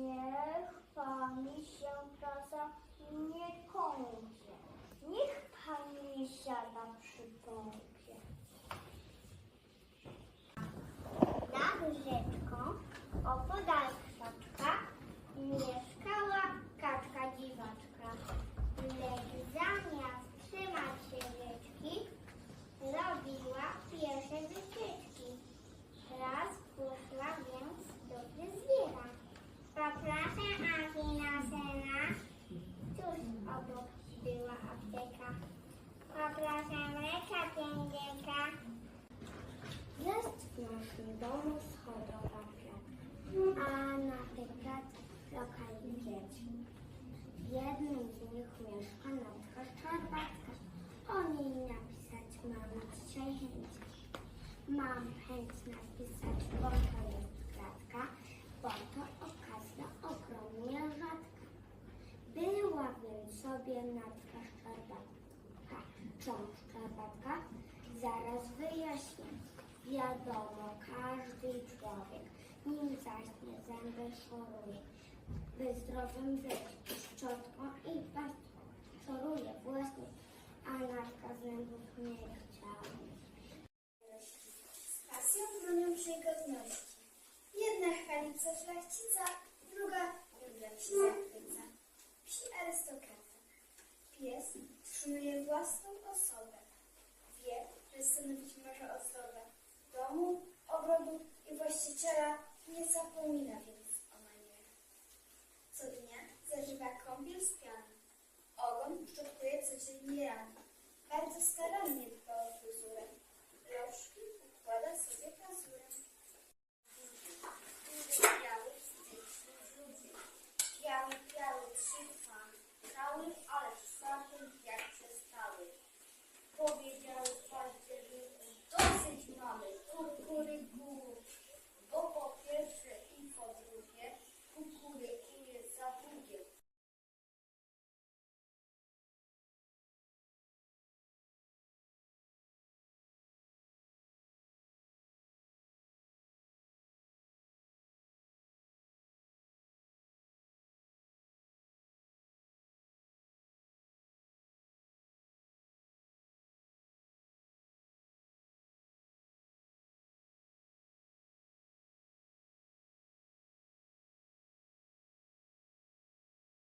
Niech pani się praca nie kąpie. Niech pani siada przy pompie. Domu schodowa a na tej klatce lokali dzieci. W jednym z nich mieszka Natka Szczerbatka. O niej napisać mam dzisiaj chęć. Mam chęć napisać, bo to jest bo to okazja ogromnie rzadka. Była więc sobie Natka Szczerbatka. Co Szczerbatka? Zaraz wyjaśnię. Wiadomo, każdy człowiek, nim zaśnie zęby szoruje. By zdrowym być szczotką i pastką szoruje właśnie, a Natka zębów nie chciała. Z pasją bronią przygodności. Jedna chwalica szlachcica, druga psi zachwyca. Psi arystokrata. Pies szanuje własną osobę. Wie, że stanowić może ozdobę domu, ogrodu i właściciela. Nie zapomina więc